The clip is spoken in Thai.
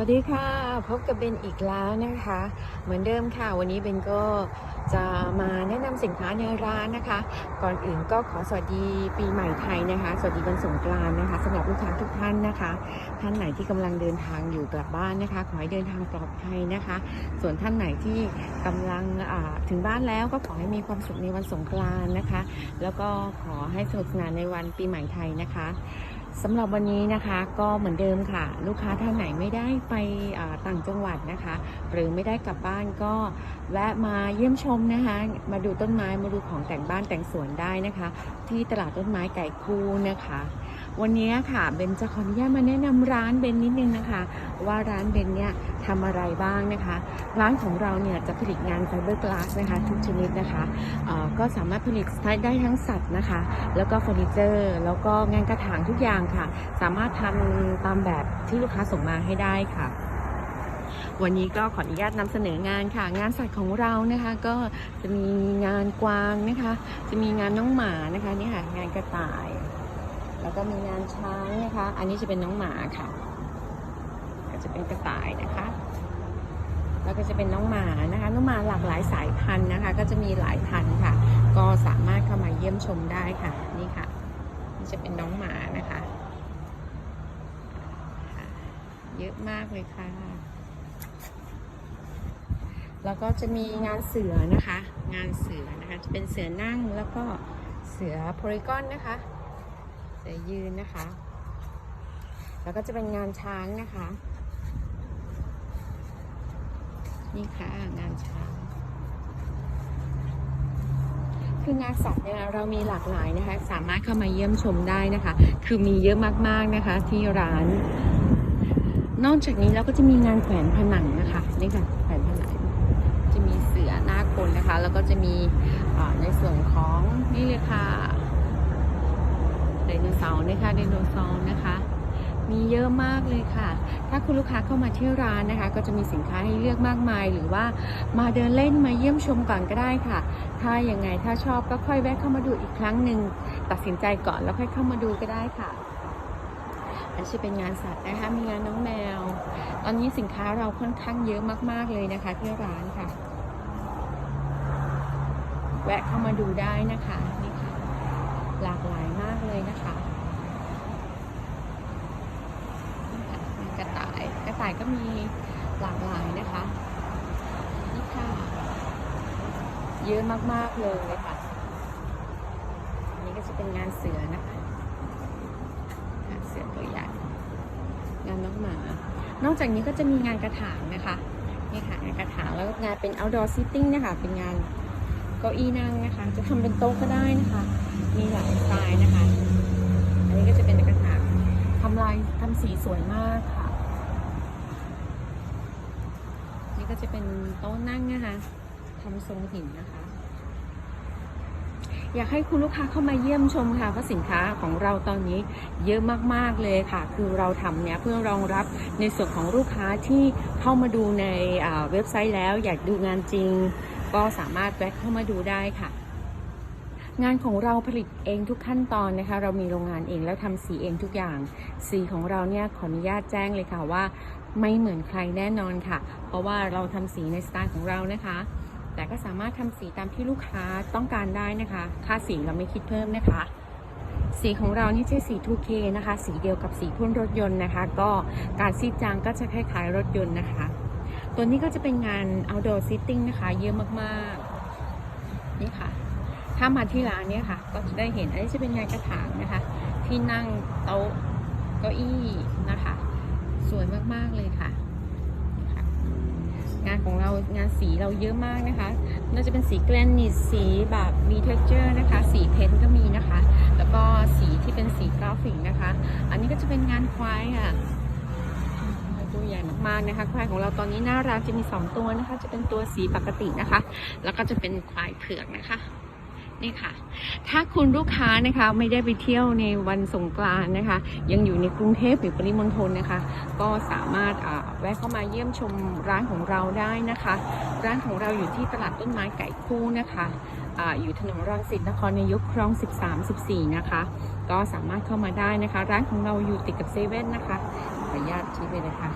สวัสดีค่ะ พบกับเบนอีกแล้วนะคะ เหมือนเดิมค่ะ วันนี้เบนก็จะมาแนะนำสินค้าในร้านนะคะ ก่อนอื่นก็ขอสวัสดีปีใหม่ไทยนะคะ สวัสดีวันสงกรานต์นะคะสำหรับลูกค้าทุกท่านนะคะ ท่านไหนที่กำลังเดินทางอยู่กลับบ้านนะคะ ขอให้เดินทางปลอดภัยนะคะ ส่วนท่านไหนที่กำลังถึงบ้านแล้วก็ขอให้มีความสุขในวันสงกรานต์นะคะ แล้วก็ขอให้สนุกสนานในวันปีใหม่ไทยนะคะ สำหรับวันนี้นะคะก็เหมือนเดิมค่ะ ลูกค้าท่านไหนไม่ได้ไปต่างจังหวัดนะคะ หรือไม่ได้กลับบ้านก็แวะมาเยี่ยมชมนะคะ มาดูต้นไม้มาดูของแต่งบ้านแต่งสวนได้นะคะ ที่ตลาดต้นไม้ไก่คู่นะคะ วันนี้ค่ะเบนจะขออนุญาตมาแนะนำร้านเบนนิดนึงนะคะ ว่าร้านเบนเนี่ยทำอะไรบ้างนะคะ ร้านของเราเนี่ยจะผลิตงานไฟเบอร์กลาสนะคะ ทุกชนิดนะคะก็สามารถผลิตได้ทั้งสัตว์นะคะ แล้วก็เฟอร์นิเจอร์ แล้วก็งานกระถางทุกอย่างค่ะ สามารถทำตามแบบที่ลูกค้าส่งมาให้ได้ค่ะวันนี้ก็ขออนุญาตนำเสนองานค่ะ งานสัตว์ของเรานะคะก็จะมีงานกวางนะคะ จะมีงานน้องหมานะคะนี่ค่ะงานกระต่าย แล้วก็มีงานช้างนะคะ อันนี้จะเป็นน้องหมาค่ะ ก็จะเป็นกระต่ายนะคะ แล้วก็จะเป็นน้องหมานะคะ น้องหมาหลากหลายสายพันธุ์นะคะ ก็จะมีหลายพันธุ์ค่ะ ก็สามารถเข้ามาเยี่ยมชมได้ค่ะ นี่ค่ะ นี่จะเป็นน้องหมานะคะ เยอะมากเลยค่ะ แล้วก็จะมีงานเสือนะคะ งานเสือนะคะ จะเป็นเสือนั่งแล้วก็เสือโพลีกอนนะคะ เสือยืนนะคะ แล้วก็จะเป็นงานช้างนะคะ นี่ค่ะงานช้าง คืองานสัตว์เนี่ยเรามีหลากหลายนะคะ สามารถเข้ามาเยี่ยมชมได้นะคะ คือมีเยอะมากๆนะคะ ที่ร้าน นอกจากนี้เราก็จะมีงานแขวนผนังนะคะนี่ค่ะแขวนผนังจะมีเสือหน้าคนนะคะ แล้วก็จะมีในส่วนของนี่เลยค่ะ ไดโนเสาร์นะคะไดโนเสาร์นะคะ มีเยอะมากเลยค่ะ ถ้าคุณลูกค้าเข้ามาที่ร้านนะคะ ก็จะมีสินค้าให้เลือกมากมาย หรือว่ามาเดินเล่นมาเยี่ยมชมก่อนก็ได้ค่ะ ถ้ายังไงถ้าชอบก็ค่อยแวะเข้ามาดูอีกครั้งหนึ่งตัดสินใจก่อนแล้วค่อยเข้ามาดูก็ได้ค่ะ อันนี้เป็นงานสัตว์นะคะมีงานน้องแมว ตอนนี้สินค้าเราค่อนข้างเยอะมากๆเลยนะคะ ที่ร้านค่ะ แวะเข้ามาดูได้นะคะนี่ค่ะหลากหลายนะคะนี่ค่ะมีกระต่ายก็มีหลากหลายนะคะนี่ค่ะ เยอะมากๆเลยค่ะ อันนี้ก็จะเป็นงานเสือนะคะงานเสือตัวใหญ่งานน้องหมา นอกจากนี้ก็จะมีงานกระถางนะคะนี่ค่ะงานกระถางแล้วก็งานเป็น outdoor sitting นะคะเป็นงานเก้าอี้นั่งนะคะ จะทำเป็นโต๊ะก็ได้นะคะ มีหลายสไตล์นะคะ อันนี้ก็จะเป็นกระถางทำลายทำสีสวยมากค่ะ นี่ ก็จะเป็นโต๊ะนั่งนะคะทำทรงหินนะคะ อยากให้คุณลูกค้าเข้ามาเยี่ยมชมค่ะเพราะสินค้าของเราตอนนี้เยอะมากๆเลยค่ะ คือเราทำเนี้ยเพื่อรองรับในส่วนของลูกค้าที่เข้ามาดูในเว็บไซต์แล้ว อยากดูงานจริง ก็สามารถแวะเข้ามาดูได้ค่ะ งานของเราผลิตเองทุกขั้นตอนนะคะ เรามีโรงงานเองแล้วทำสีเองทุกอย่าง สีของเราเนี่ยขออนุญาตแจ้งเลยค่ะว่า ไม่เหมือนใครแน่นอนค่ะ เพราะว่าเราทำสีในสไตล์ของเรานะคะ แต่ก็สามารถทำสีตามที่ลูกค้าต้องการได้นะคะ ค่าสีเราไม่คิดเพิ่มนะคะ สีของเรานี่ใช้สี 2K นะคะ สีเดียวกับสีพ่นรถยนต์นะคะ ก็การซีดจางก็จะคล้ายๆรถยนต์นะคะ ตัวนี้ก็จะเป็นงาน outdoor sitting นะคะ เยอะมากๆ นี่ค่ะ ถ้ามาที่ร้านเนี่ยค่ะ ก็จะได้เห็นอันนี้จะเป็นงานกระถางนะคะ ที่นั่งโต๊ะเก้าอี้นะคะ สวยมากๆเลยค่ะ งานของเรางานสีเราเยอะมากนะคะน่าจะเป็นสีแกรนิตสีแบบมีเท็กเจอร์นะคะ สีเพ้นก็มีนะคะ แล้วก็สีที่เป็นสีกราฟิกนะคะ อันนี้ก็จะเป็นงานควายค่ะตัวใหญ่มากๆนะคะ ควายของเราตอนนี้น่ารักจะมี 2 ตัวนะคะ จะเป็นตัวสีปกตินะคะ แล้วก็จะเป็นควายเผือกนะคะ นี่ค่ะ ถ้าคุณลูกค้านะคะไม่ได้ไปเที่ยวในวันสงกรานนะคะ ยังอยู่ในกรุงเทพหรือปริมณฑลนะคะ ก็สามารถแวะเข้ามาเยี่ยมชมร้านของเราได้นะคะ ร้านของเราอยู่ที่ตลาดต้นไม้ไก่คู่นะคะออยู่ถนนรังสิตนครนายกคลอง 13-14 นะคะ ก็สามารถเข้ามาได้นะคะ ร้านของเราอยู่ติดกับเซเว่นนะคะขออนุญาตชี้ไปเลยค่ะ